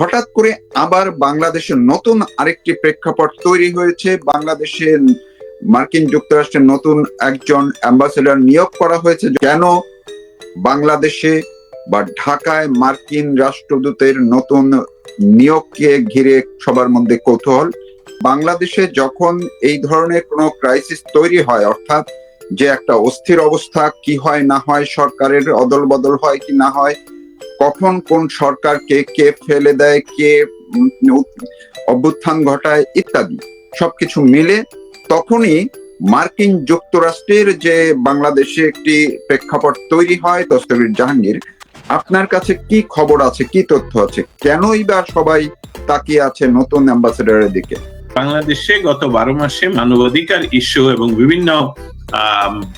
হঠাৎ করে আবার বাংলাদেশের নতুন আরেকটি প্রেক্ষাপট তৈরি হয়েছে। বাংলাদেশে মার্কিন যুক্তরাষ্ট্রের নতুন একজন অ্যাম্বাসেডর নিয়োগ করা হয়েছে। কেন বাংলাদেশে বা ঢাকায় মার্কিন রাষ্ট্রদূতের নতুন নিয়োগকে ঘিরে সবার মধ্যে কৌতূহল? বাংলাদেশে যখন এই ধরনের কোনো ক্রাইসিস তৈরি হয়, অর্থাৎ যে একটা অস্থির অবস্থা, কি হয় না হয়, সরকারের অদল বদল হয় কি না হয় কখন কোন সরকারকে কে ফেলে দেয়, কে অভ্যুত্থান ঘটায় ইত্যাদি সবকিছু মিলে তখনই মার্কিন যুক্তরাষ্ট্রের যে বাংলাদেশে একটি প্রেক্ষাপট তৈরি হয় দস্তগীর জাহাঙ্গীর, আপনার কাছে কি খবর আছে, কি তথ্য আছে? কেনই বা সবাই তাকিয়ে আছে নতুন অ্যাম্বাসেডারের দিকে? বাংলাদেশে গত বারো মাসে মানবাধিকার ইস্যু এবং বিভিন্ন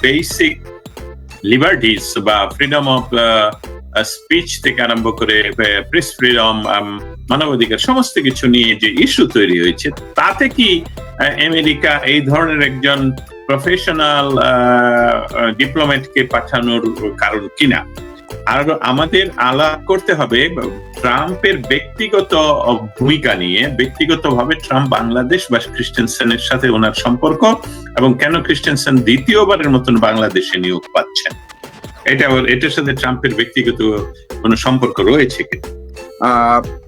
বেসিক লিবার্টিস বা ফ্রিডম অফ স্পিচ থেকে আরম্ভ করে প্রেস ফ্রিডম মানবাধিকার, সমস্ত কিছু নিয়ে যে ইস্যু তৈরি হয়েছে, তাতে কি আমেরিকা এই ধরনের একজন প্রফেশনাল ডিপ্লোম্যাটকে পাঠানোর কারণ কিনা? আর আমাদের আলাপ করতে হবে, ট্রাম্পের ব্যক্তিগত ভূমিকা নিয়ে, ব্যক্তিগতভাবে ট্রাম্প বাংলাদেশ বা খ্রিস্টেনসেনের সাথে ওনার সম্পর্ক এবং কেন খ্রিস্টেনসেন দ্বিতীয়বারের মতন বাংলাদেশে নিয়োগ পাচ্ছেন? এটা এটার সাথে ট্রাম্পের ব্যক্তিগত কোনো সম্পর্ক রয়েছে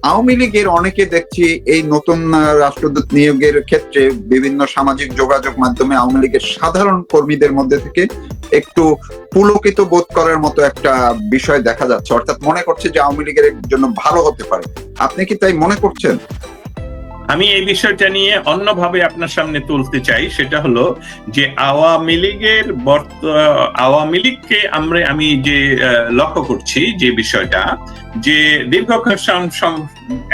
আওয়ামী লীগের অনেকে দেখছি এই নতুন রাষ্ট্রদূত নিয়োগের ক্ষেত্রে বিভিন্ন সামাজিক যোগাযোগ মাধ্যমে আওয়ামী লীগের সাধারণ কর্মীদের মধ্যে থেকে একটু পুলকিত বোধ করার মতো একটা বিষয় দেখা যাচ্ছে। অর্থাৎ মনে করছে যে আওয়ামী লীগের জন্য ভালো হতে পারে। আপনি কি তাই মনে করছেন? আমি এই বিষয়টা নিয়ে অন্যভাবে আপনার সামনে তুলতে চাই, সেটা হলো যে আওয়ামী লীগের আওয়ামী লীগকে আমরা, আমি যে লক্ষ্য করছি যে বিষয়টা, যে দীর্ঘক্ষণ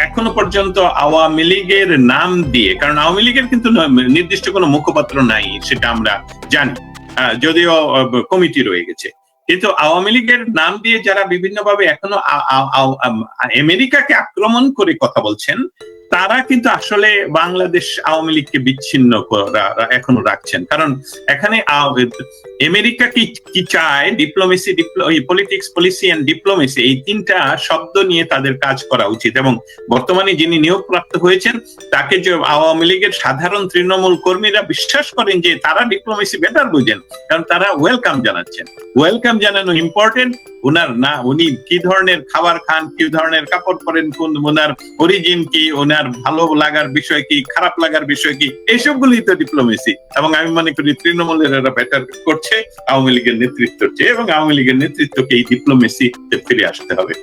এখনও পর্যন্ত আওয়ামী লীগের নাম দিয়ে, কারণ আওয়ামী লীগের কিন্তু নির্দিষ্ট কোনো মুখপাত্র নাই, সেটা আমরা জানি যদিও কমিটি রয়ে গেছে। কিন্তু আওয়ামী লীগের নাম দিয়ে যারা বিভিন্নভাবে এখনও আমেরিকাকে আক্রমণ করে কথা বলছেন তারা কিন্তু আসলে বাংলাদেশ আওয়ামী লীগকে বিচ্ছিন্ন এখনও রাখছেন। কারণ এখানে আমেরিকা কি কি চায়? Diplomacy politics policy and diplomacy এই তিনটা শব্দ নিয়ে তাদের কাজ করা উচিত এবং বর্তমানে যিনি নিয়োগপ্রাপ্ত হয়েছেন, তাকে যে আওয়ামী লীগের সাধারণ তৃণমূল কর্মীরা বিশ্বাস করেন যে তারা ডিপ্লোমেসি বেটার বুঝেন, কারণ তারা ওয়েলকাম জানাচ্ছেন। ওয়েলকাম জানানো ইম্পর্টেন্ট ওনার না, উনি কি ধরনের খাবার খান, কি ধরনের কাপড় পরেন, কোন ওনার অরিজিন কি ওনার ভালো লাগার বিষয় কি, খারাপ লাগার বিষয় কি, এইসবগুলোই তো ডিপ্লোমেসি এবং আমি মনে করি তৃণমূলের এরা বেটার করছে, আওয়ামী লীগের নেতৃত্ব চেয়ে এবং আওয়ামী লীগের নেতৃত্বকে এই ডিপ্লোমেসি ফিরে আসতে হবে।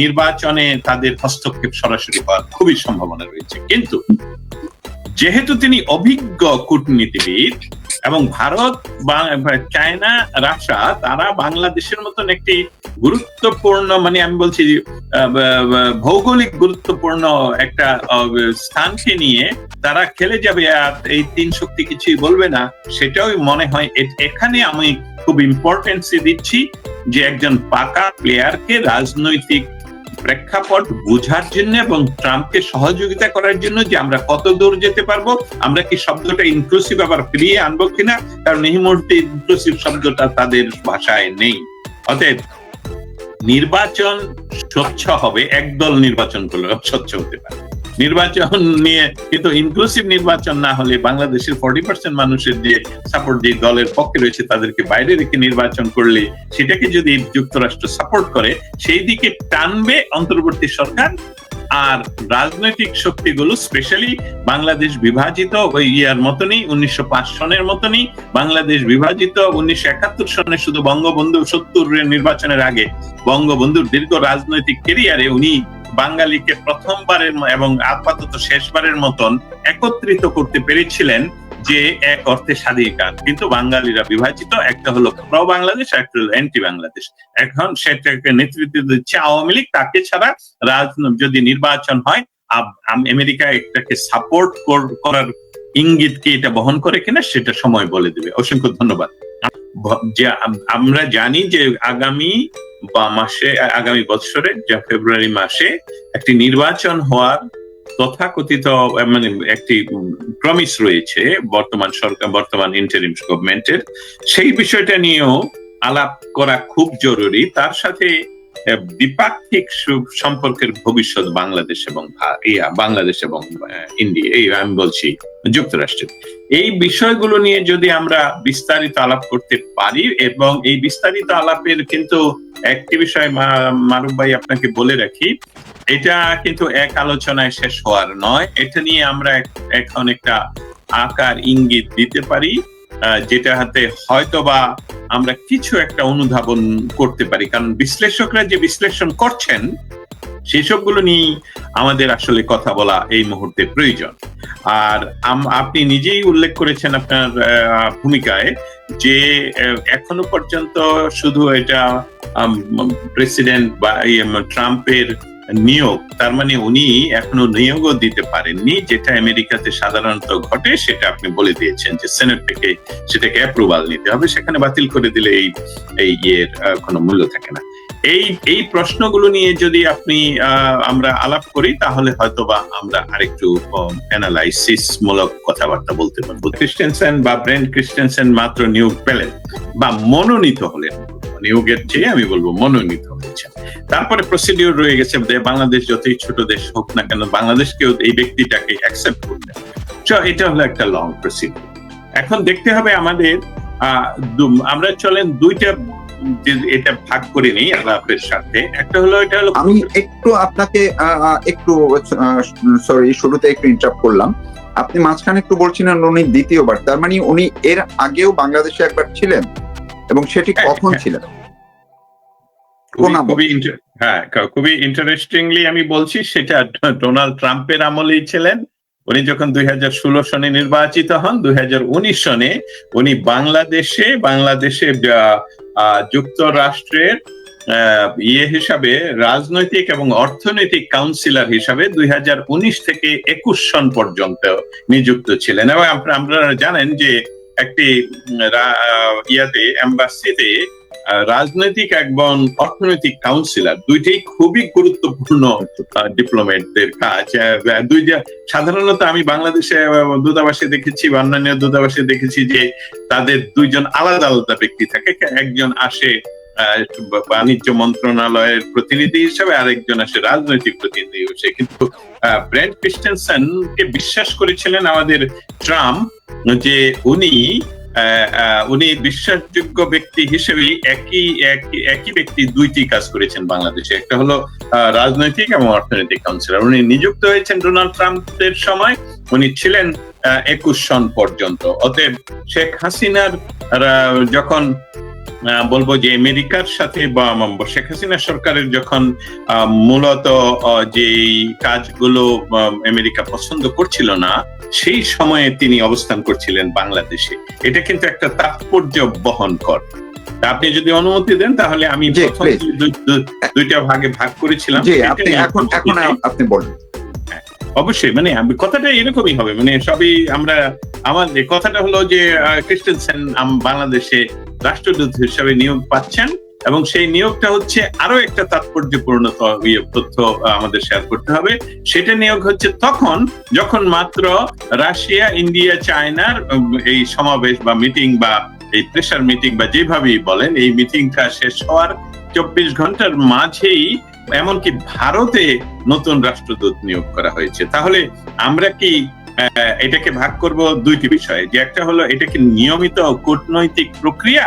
নির্বাচনে তাদের হস্তক্ষেপ সরাসরি হওয়ার খুবই সম্ভাবনা রয়েছে। কিন্তু যেহেতু তিনি অভিজ্ঞ কূটনীতিবিদ এবং ভারত চায়না রাশিয়া তারা বাংলাদেশের মতন একটি গুরুত্বপূর্ণ মানে আমি বলছি ভৌগোলিক গুরুত্বপূর্ণ একটা স্থানকে নিয়ে তারা খেলে যাবে, আর এই তিন শক্তি কিছুই বলবে না, সেটাও মনে হয় এখানে আমি খুব ইম্পর্টেন্সি দিচ্ছি যে একজন পাকা প্লেয়ারকে রাজনৈতিক প্রেক্ষাপট বোঝার জন্য এবং ট্রাম্পকে সহযোগিতা করার জন্য যে আমরা কত দূর যেতে পারব, আমরা কি শব্দটা ইনক্লুসিভ আবার ফিরিয়ে আনব কিনা? কারণ এই মুহূর্তে ইনক্লুসিভ শব্দটা তাদের ভাষায় নেই। অতএব নির্বাচন স্বচ্ছ হবে, একদল নির্বাচন করলে স্বচ্ছ হতে পারে। নির্বাচন নিয়ে কিন্তু ইনক্লুসিভ নির্বাচন না হলে বাংলাদেশের ফর্টি পার্সেন্ট মানুষের যে সাপোর্ট যে দলের পক্ষে রয়েছে তাদেরকে বাইরে রেখে নির্বাচন করলে সেটাকে যদি যুক্তরাষ্ট্র সাপোর্ট করে, সেই দিকে টানবে অন্তর্বর্তী সরকার আর রাজনৈতিক শক্তিগুলো স্পেশালি বাংলাদেশ বিভাজিত ওই ইয়ার মতনই, উনিশশো পাঁচ সনের মতনই, বাংলাদেশ বিভাজিত উনিশশো একাত্তর সনে শুধু বঙ্গবন্ধু সত্তরের নির্বাচনের আগে বঙ্গবন্ধুর দীর্ঘ রাজনৈতিক কেরিয়ারে উনি বাঙালিকে প্রথমবারের এবং আপাতত শেষবারের মতন একত্রিত করতে পেরেছিলেন যে এক অর্থে স্বাধিকার কিন্তু বাঙালিরা বিভাজিত, একটা হলো প্র বাংলাদেশ একটা হলো অ্যান্টি বাংলাদেশ এখন সেটাকে নেতৃত্ব দিচ্ছে আওয়ামী লীগ, তাকে ছাড়া রাজ যদি নির্বাচন হয় আমেরিকা এটাকে সাপোর্ট করার ইঙ্গিত কি এটা বহন করে কিনা, সেটা সময় বলে দেবে। অসংখ্য ধন্যবাদ। যে আমরা জানি যে আগামী বা মাসে আগামী বছরে যা ফেব্রুয়ারি মাসে একটি নির্বাচন হওয়ার তথাকথিত মানে একটি প্রমিস রয়েছে বর্তমান সরকার, বর্তমান ইন্টারিম গভর্নমেন্টের সেই বিষয়টা নিয়েও আলাপ করা খুব জরুরি। তার সাথে দ্বিপাক্ষিক সম্পর্কের ভবিষ্যৎ বাংলাদেশ এবং বাংলাদেশ এবং ইন্ডিয়া, এই, আমি বলছি যুক্তরাষ্ট্রের এই বিষয়গুলো নিয়ে যদি আমরা বিস্তারিত আলাপ করতে পারি এবং এই বিস্তারিত আলাপের কিন্তু একটি বিষয় মারুফ ভাই আপনাকে বলে রাখি, এটা কিন্তু এক আলোচনায় শেষ হওয়ার নয়। এটা নিয়ে আমরা এখন একটা আকার ইঙ্গিত দিতে পারি যেটা হাতে হয়তোবা আমরা কিছু একটা অনুধাবন করতে পারি। কারণ বিশ্লেষকরা যে বিশ্লেষণ করছেন সেসবগুলো নিয়ে আমাদের আসলে কথা বলা এই মুহূর্তে প্রয়োজন। আর আপনি নিজেই উল্লেখ করেছেন আপনার ভূমিকায় যে এখনও পর্যন্ত শুধু এটা প্রেসিডেন্ট বা এই, ট্রাম্পের নিয়োগ, তার মানে উনি এখনও নিয়োগও দিতে পারেননি, যেটা আমেরিকাতে সাধারণত ঘটে, সেটা আপনি বলে দিয়েছেন যে সেনেট থেকে সেটাকে অ্যাপ্রুভাল নিতে হবে, সেখানে বাতিল করে দিলে এই এই ইয়ের কোনো মূল্য থাকে না। এই এই প্রশ্নগুলো নিয়ে যদি আপনি আমরা আলাপ করি, তাহলে হয়তোবা আমরা আরেকটু অ্যানালাইসিস মূলক কথাবার্তা বলতে পারব। ক্রিস্টেনসেন বা ব্রেন ক্রিস্টেনসেন মাত্র নিয়োগ পেলেন, বা মনোনীত হলেন। নিয়োগের চেয়ে আমি বলব মনোনীত হয়েছেন তারপরে প্রসিডিওর রয়ে গেছে বাংলাদেশ যতই ছোট দেশ হোক না কেন, বাংলাদেশকেও এই ব্যক্তিটাকে অ্যাকসেপ্ট হবে। এটা হলো একটা লং প্রসিডিওর এখন দেখতে হবে আমাদের আমরা চলেন দুইটা এটা ভাগ করে নেই আলাপের সাথে। একটা হলো, এটা হলো আমি একটু আপনাকে একটু সরি শুরুতে একটু ইন্টারাপ্ট করলাম। আপনি মাঝখানে একটু বলছিলেন উনি দ্বিতীয়বার, তার মানে উনি এর আগেও বাংলাদেশে একবার ছিলেন? এবং সেটি হ্যাঁ, কখন হ্যাঁ। খুবই- ইন্টার- হ্যাঁ খুবই ইন্টারেস্টিংলি আমি বলছি সেটা ডোনাল্ড ট্রাম্পের আমলেই ছিলেন। উনি যখন দুই হাজার ষোলো সনে নির্বাচিত হন দুই হাজার উনিশ সনে উনি বাংলাদেশে বাংলাদেশে যুক্তরাষ্ট্রের ইয়ে হিসাবে রাজনৈতিক এবং অর্থনৈতিক কাউন্সিলর হিসাবে দুই হাজার উনিশ থেকে একুশ সন পর্যন্ত নিযুক্ত ছিলেন। এবং আপনারা জানেন যে একটি ইয়াতে, এম্বাসিতে রাজনৈতিক এবং অর্থনৈতিক কাউন্সিলর দুইটাই খুবই গুরুত্বপূর্ণ ডিপ্লোমেটদের কাজ। দুই সাধারণত আমি বাংলাদেশে দূতাবাসে দেখেছি বা অন্যান্য দূতাবাসে দেখেছি যে তাদের দুইজন আলাদা আলাদা ব্যক্তি থাকে। একজন আসে বাণিজ্য মন্ত্রণালয়ের প্রতিনিধি হিসেবে আরেকজন আসে, রাজনৈতিক প্রতিনিধি হিসেবে কিন্তু ব্র্যান্ড ক্রিস্টেনসন কে বিশ্বাস করেছিলেন আমাদের ট্রাম্প যে উনি উনি বিশ্বাসযোগ্য ব্যক্তি হিসেবে একই একই ব্যক্তি দুইটি কাজ করেছেন বাংলাদেশে। একটা হলো রাজনৈতিক এবং অর্থনৈতিক কাউন্সিলর। উনি নিযুক্ত হয়েছেন ডোনাল্ড ট্রাম্পের সময়, উনি ছিলেন একুশ সন পর্যন্ত। অতএব শেখ হাসিনার যখন বলব যে আমেরিকার সাথে বা শেখ হাসিনা সরকারের যখন মূলত যে কাজগুলো আমেরিকা পছন্দ করছিল না সেই সময়ে তিনি অবস্থান করছিলেন বাংলাদেশে। এটা কিন্তু একটা তাৎপর্য বহন কর। আপনি যদি অনুমতি দেন তাহলে আমি দুইটা ভাগে ভাগ করেছিলাম আপনি নিয়ে এখন এখন আপনি বলুন। অবশ্যই মানে আমি কথাটা এরকমই হবে মানে সবই আমরা আমার কথাটা হলো যে ক্রিস্টেনসেন বাংলাদেশে রাষ্ট্রদূত হিসাবে নিয়োগ পাচ্ছেন এবং সেই নিয়োগটা হচ্ছে আরও একটা তাৎপর্যপূর্ণ ইয়ে তথ্য আমাদের শেয়ার করতে হবে। সেটা নিয়োগ হচ্ছে তখন যখন মাত্র রাশিয়া, ইন্ডিয়া, চায়নার এই সমাবেশ বা মিটিং বা এই প্রেশার মিটিং বা যেভাবেই বলেন, এই মিটিংটা শেষ হওয়ার চব্বিশ ঘণ্টার মাঝেই এমনকি ভারতে নতুন রাষ্ট্রদূত নিয়োগ করা হয়েছে। তাহলে আমরা কি এটাকে ভাগ করব দুইটি বিষয়ে। যে একটা হলো এটা কি নিয়মিত কূটনৈতিক প্রক্রিয়া,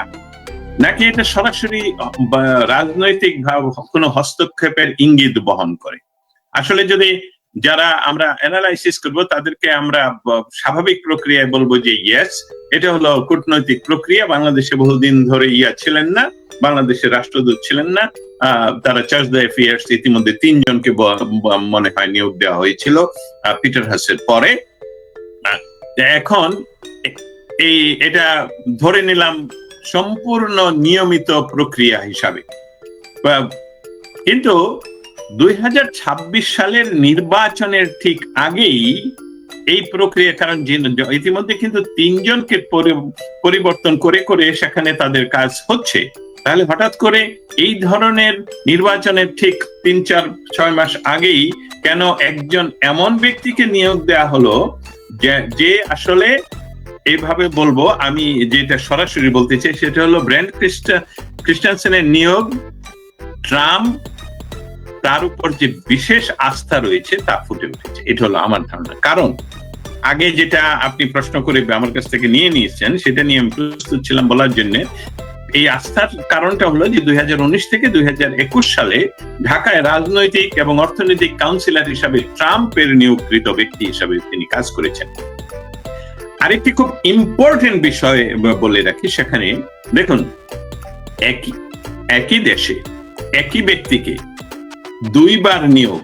নাকি এটা সরাসরি রাজনৈতিক ভাব, কোনো হস্তক্ষেপের ইঙ্গিত বহন করে? আসলে যদি যারা আমরা অ্যানালাইসিস করব, তাদেরকে আমরা স্বাভাবিক প্রক্রিয়ায় বলব যে ইয়েস এটা হলো কূটনৈতিক প্রক্রিয়া। বাংলাদেশে বহুদিন ধরে ইয়া ছিলেন না, বাংলাদেশের রাষ্ট্রদূত ছিলেন না। তারা চার্জ দ্য অ্যাফেয়ার্স ইতিমধ্যে তিনজনকে মনে হয় নিয়োগ দেওয়া হয়েছিল পিটার হাসের পরে। এখন এই এটা ধরে নিলাম সম্পূর্ণ নিয়মিত প্রক্রিয়া হিসাবে। কিন্তু দুই হাজার ছাব্বিশ সালের নির্বাচনের ঠিক আগেই এই প্রক্রিয়া, কারণ ইতিমধ্যে কিন্তু তিনজনকে পরিবর্তন করে করে সেখানে তাদের কাজ হচ্ছে। তাহলে হঠাৎ করে এই ধরনের নির্বাচনের ঠিক তিন, চার, ছয় মাস আগেই কেন একজন এমন ব্যক্তিকে নিয়োগ দেয়া হলো যে আসলে এইভাবে বলব, আমি যেটা সরাসরি বলতে চাই সেটা হলো ব্র্যান্ড খ্রিস্টা খ্রিস্টানসেনের নিয়োগ, ট্রাম্প, তার উপর যে বিশেষ আস্থা রয়েছে তা ফুটে উঠেছে। এটা হলো আমার ধারণা। কারণ আগে যেটা আপনি প্রশ্ন করে আমার কাছ থেকে নিয়ে নিয়েছেন, সেটা নিয়ে আমি প্রস্তুত ছিলাম বলার জন্য। এই আস্থার কারণটা হলো যে দুই থেকে দুই সালে ঢাকায় রাজনৈতিক এবং অর্থনৈতিক কাউন্সিলর হিসাবে ট্রাম্পের নিয়োগকৃত ব্যক্তি হিসাবে তিনি কাজ করেছেন। আরেকটি খুব ইম্পর্টেন্ট বিষয় বলে রাখি সেখানে, দেখুন, একই একই দেশে একই ব্যক্তিকে দুইবার নিয়োগ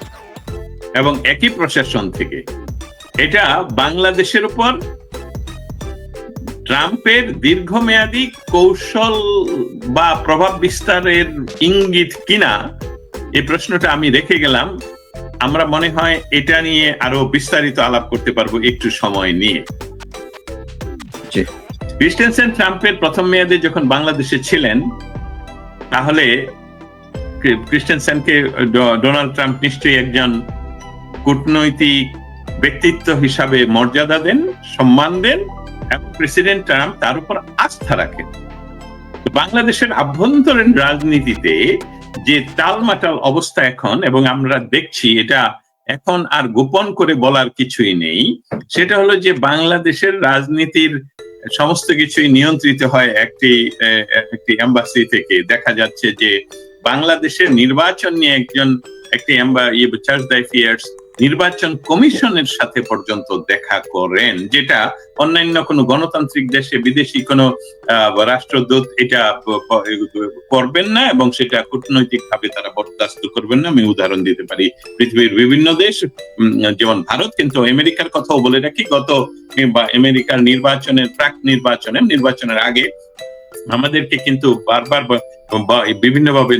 এবং একই প্রশাসন থেকে, এটা বাংলাদেশের উপর ট্রাম্পের দীর্ঘমেয়াদী কৌশল বা প্রভাব বিস্তারের ইঙ্গিত কিনা এই প্রশ্নটা আমি রেখে গেলাম আমরা মনে হয় এটা নিয়ে আরও বিস্তারিত আলাপ করতে পারব একটু সময় নিয়ে। ক্রিস্টেনসেন ট্রাম্পের প্রথম মেয়াদে যখন বাংলাদেশে ছিলেন তাহলে ক্রি- ক্রিস্টেনসেনকে ডোনাল্ড ট্রাম্প নিশ্চয়ই একজন কূটনৈতিক ব্যক্তিত্ব হিসাবে মর্যাদা দেন সম্মান দেন এবং প্রেসিডেন্ট ট্রাম্প তার উপর আস্থা রাখেন। বাংলাদেশের আভ্যন্তরীণ রাজনীতিতে যে টালমাটাল অবস্থা এখন এবং আমরা দেখছি এটা এখন আর গোপন করে বলার কিছুই নেই, সেটা হলো যে বাংলাদেশের রাজনীতির সমস্ত কিছুই নিয়ন্ত্রিত হয় একটি একটি এম্বাসি থেকে। দেখা যাচ্ছে যে বাংলাদেশের নির্বাচন নিয়ে একজন, একটি চার্জ দাইফিয়ার্স নির্বাচন কমিশনের সাথে পর্যন্ত দেখা করেন, যেটা অন্যান্য কোনো গণতান্ত্রিক দেশে বিদেশি কোনো রাষ্ট্রদূত এটা করবেন না এবং সেটা কূটনৈতিক ভাবে তারা বরদাস্ত করবেন না। আমি উদাহরণ দিতে পারি, পৃথিবীর বিভিন্ন দেশ যেমন ভারত, কিন্তু আমেরিকার কথাও বলে রাখি, গত আমেরিকার নির্বাচনের, প্রাক নির্বাচনে নির্বাচনের আগে আমাদেরকে কিন্তু বারবার বিভিন্নভাবে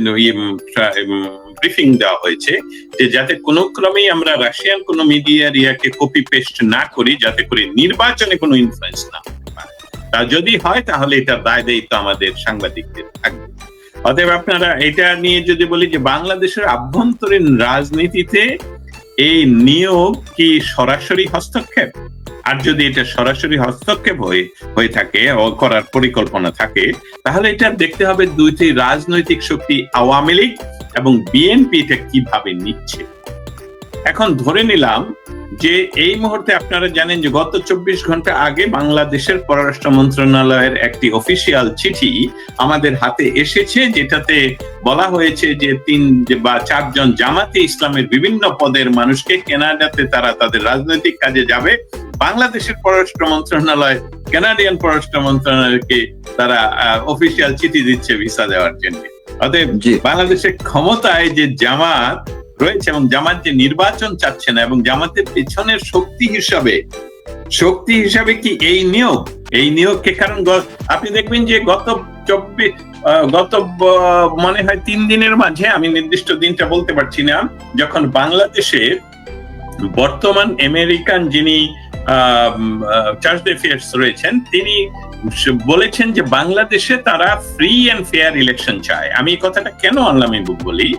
ব্রিফিং দেওয়া হয়েছে যে যাতে কোনো ক্রমেই আমরা রাশিয়ান কোনো মিডিয়ার ইয়াকে কপি পেস্ট না করি, যাতে করে নির্বাচনে কোনো ইনফ্লুয়েন্স না তা যদি হয়, তাহলে এটা দায় দায়িত্ব আমাদের সাংবাদিকদের থাকবে। অতএব আপনারা এটা নিয়ে যদি বলি যে বাংলাদেশের আভ্যন্তরীণ রাজনীতিতে এই নিয়োগ কি সরাসরি হস্তক্ষেপ? আর যদি এটা সরাসরি হস্তক্ষেপ হয়ে হয়ে থাকে করার পরিকল্পনা থাকে, তাহলে এটা দেখতে হবে দুইটি রাজনৈতিক শক্তি আওয়ামী লীগ এবং বিএনপি এটা কীভাবে নিচ্ছে। এখন ধরে নিলাম যে এই মুহূর্তে আপনারা জানেন যে গত চব্বিশ ঘণ্টা আগে বাংলাদেশের পররাষ্ট্র মন্ত্রণালয়ের একটি অফিসিয়াল চিঠি আমাদের হাতে এসেছে, যেটাতে বলা হয়েছে যে তিন বা চারজন জামাতে ইসলামের বিভিন্ন পদের মানুষকে কেনাডাতে তারা তাদের রাজনৈতিক কাজে যাবে। বাংলাদেশের পররাষ্ট্র মন্ত্রণালয় কানাডিয়ান পররাষ্ট্র মন্ত্রণালয়কে তারা অফিসিয়াল চিঠি দিচ্ছে ভিসা দেওয়ার জন্য। অতএব বাংলাদেশের ক্ষমতায় যে জামাত রয়েছে এবং জামাত যে নির্বাচন চাচ্ছে না এবং জামাতের পেছনের শক্তি হিসাবে শক্তি হিসাবে কি এই নিয়োগ? এই নিয়োগকে কারণ আপনি দেখবেন যে গত চব্বিশ গত মনে হয় তিন দিনের মাঝে আমি নির্দিষ্ট দিনটা বলতে পারছি না যখন বাংলাদেশে বর্তমান আমেরিকান যিনি চার্জ অ্যাফেয়ার্স রয়েছেন। তিনি বলেছেন যে বাংলাদেশে তারা ফ্রি অ্যান্ড ফেয়ার ইলেকশন চায়। আমি এই কথাটা কেন আনলাম বলি?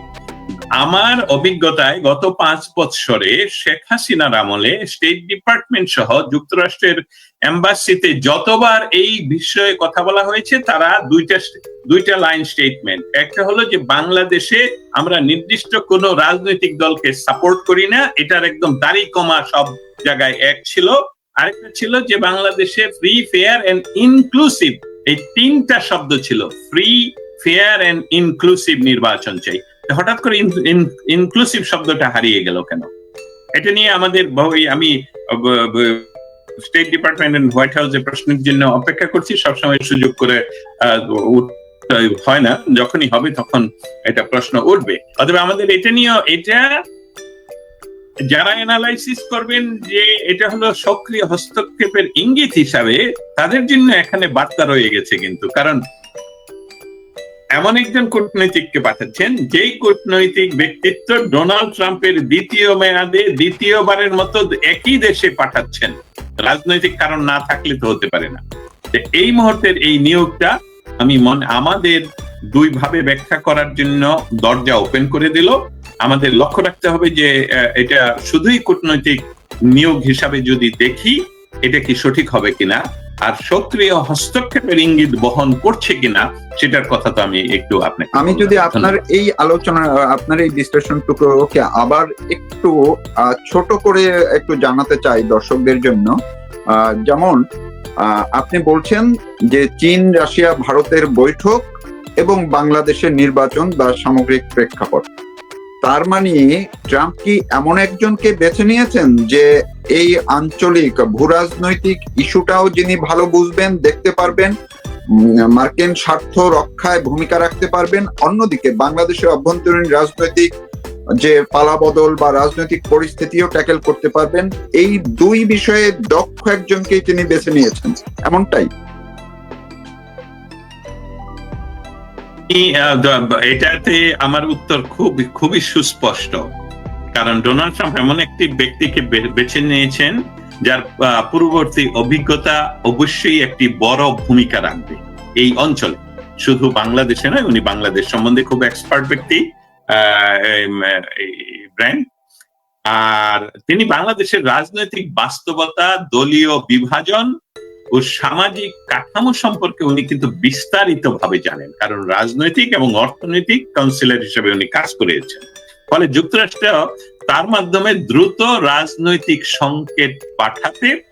আমার অভিজ্ঞতায় গত পাঁচ বছরে শেখ হাসিনার আমলে স্টেট ডিপার্টমেন্ট সহ যুক্তরাষ্ট্রের এম্বাসিতে যতবার এই বিষয়ে কথা বলা হয়েছে, তারা দুইটা দুইটা লাইন স্টেটমেন্ট একটা হলো যে, বাংলাদেশে আমরা নির্দিষ্ট কোন রাজনৈতিক দলকে সাপোর্ট করি না, এটার একদম দাড়ি কমা সব জায়গায় এক ছিল। আরেকটা ছিল যে, বাংলাদেশে ফ্রি ফেয়ার এন্ড ইনক্লুসিভ এই তিনটা শব্দ ছিল। ফ্রি ফেয়ার এন্ড ইনক্লুসিভ নির্বাচন চাই। হঠাৎ করে ইনক্লুসিভ শব্দটা হারিয়ে গেল কেন? এটা নিয়ে আমাদের আমি স্টেট ডিপার্টমেন্ট এন্ড হোয়াইট হাউসের প্রশ্নের জন্য অপেক্ষা করছি, সবসময় সুযোগ করে হয় না। যখনই হবে তখন এটা প্রশ্ন উঠবে। অথবা আমাদের এটা নিয়ে এটা যারা অ্যানালাইসিস করবেন যে এটা হলো সক্রিয় হস্তক্ষেপের ইঙ্গিত হিসাবে, তাদের জন্য এখানে বার্তা রয়ে গেছে কিন্তু। কারণ এমন একজন কূটনৈতিককে পাঠাচ্ছেন, যেই কূটনৈতিক ব্যক্তিত্ব ডোনাল্ড ট্রাম্পের দ্বিতীয় মেয়াদে দ্বিতীয়বারের মতো একই দেশে পাঠাচ্ছেন। রাজনৈতিক কারণ না থাকলে তো হতে পারে না। এই মুহূর্তের এই নিয়োগটা আমি মনে, আমাদের দুই ভাবে ব্যাখ্যা করার জন্য দরজা ওপেন করে দিল। আমাদের লক্ষ্য রাখতে হবে যে এটা শুধুই কূটনৈতিক নিয়োগ হিসাবে যদি দেখি, এটা কি সঠিক হবে কিনা। আর সক্রিয় হস্তক্ষেপের ইঙ্গিত বহন করছে কিনা সেটার কথা তো আমি একটু আপনাকে আমি যদি আপনার এই আলোচনা আপনার এই বিশ্লেষণটুকুকে আবার একটু ছোট করে একটু জানাতে চাই দর্শকদের জন্য। আহ, যেমন আহ, আপনি বলছেন যে চীন রাশিয়া ভারতের বৈঠক এবং বাংলাদেশের নির্বাচন বা সামগ্রিক প্রেক্ষাপট। তার মানে ট্রাম্প কি এমন একজনকে বেছে নিয়েছেন যে এই আঞ্চলিক ভূরাজনৈতিক ইস্যুটাও যিনি ভালো বুঝবেন, দেখতে পারবেন মার্কিন স্বার্থ রক্ষায় ভূমিকা রাখতে পারবেন? অন্যদিকে বাংলাদেশের অভ্যন্তরীণ রাজনৈতিক যে পালাবদল বা রাজনৈতিক পরিস্থিতিও ট্যাকেল করতে পারবেন। এই দুই বিষয়ে দক্ষ একজনকেই তিনি বেছে নিয়েছেন। এমনটাই। এটাতে আমার উত্তর খুব, খুবই সুস্পষ্ট। কারণ ডোনাল্ড ট্রাম্প এমন একটি ব্যক্তিকে বেছে নিয়েছেন, যার পূর্ববর্তী অভিজ্ঞতা অবশ্যই একটি বড় ভূমিকা রাখবে এই অঞ্চলে। শুধু বাংলাদেশে নয়, উনি বাংলাদেশ সম্বন্ধে খুব এক্সপার্ট ব্যক্তি আর তিনি বাংলাদেশের রাজনৈতিক বাস্তবতা, দলীয় বিভাজন ও সামাজিক কাঠামো সম্পর্কে উনি কিন্তু বিস্তারিত ভাবে জানেন। কারণ রাজনৈতিক এবং অর্থনৈতিক কাউন্সিলর হিসেবে উনি কাজ করেছেন। ফলে যুক্তরাষ্ট্র তার মাধ্যমে দ্রুত রাজনৈতিক সংকেত পাঠাতে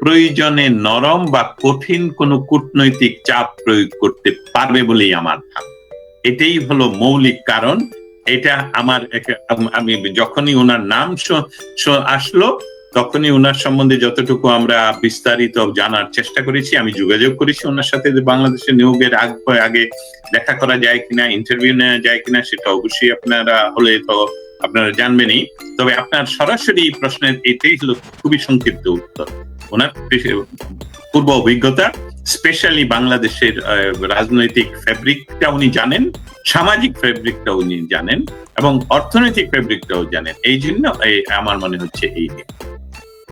প্রয়োজনে নরম বা কঠিন কোনো কূটনৈতিক চাপ প্রয়োগ করতে পারবে বলেই আমার ধারণা এটাই হলো মৌলিক কারণ। এটা আমার আমি যখনই ওনার নাম আসলো তখনই ওনার সম্বন্ধে যতটুকু আমরা বিস্তারিত জানার চেষ্টা করেছি, আমি যোগাযোগ করেছি ওনার সাথে বাংলাদেশের নিয়োগের আগ- আগে দেখা করা যায় কিনা ইন্টারভিউ নেওয়া যায় কিনা সেটা অবশ্যই আপনারা হলে তো আপনারা জানবেনই। তবে আপনার সরাসরি প্রশ্নের এটাই হলো খুবই সংক্ষিপ্ত উত্তর। ওনার পূর্ব অভিজ্ঞতা স্পেশালি বাংলাদেশের রাজনৈতিক ফেব্রিকটা উনি জানেন, সামাজিক ফেব্রিকটা উনি জানেন, এবং অর্থনৈতিক ফেব্রিকটাও জানেন। এই জন্য আমার মনে হচ্ছে এই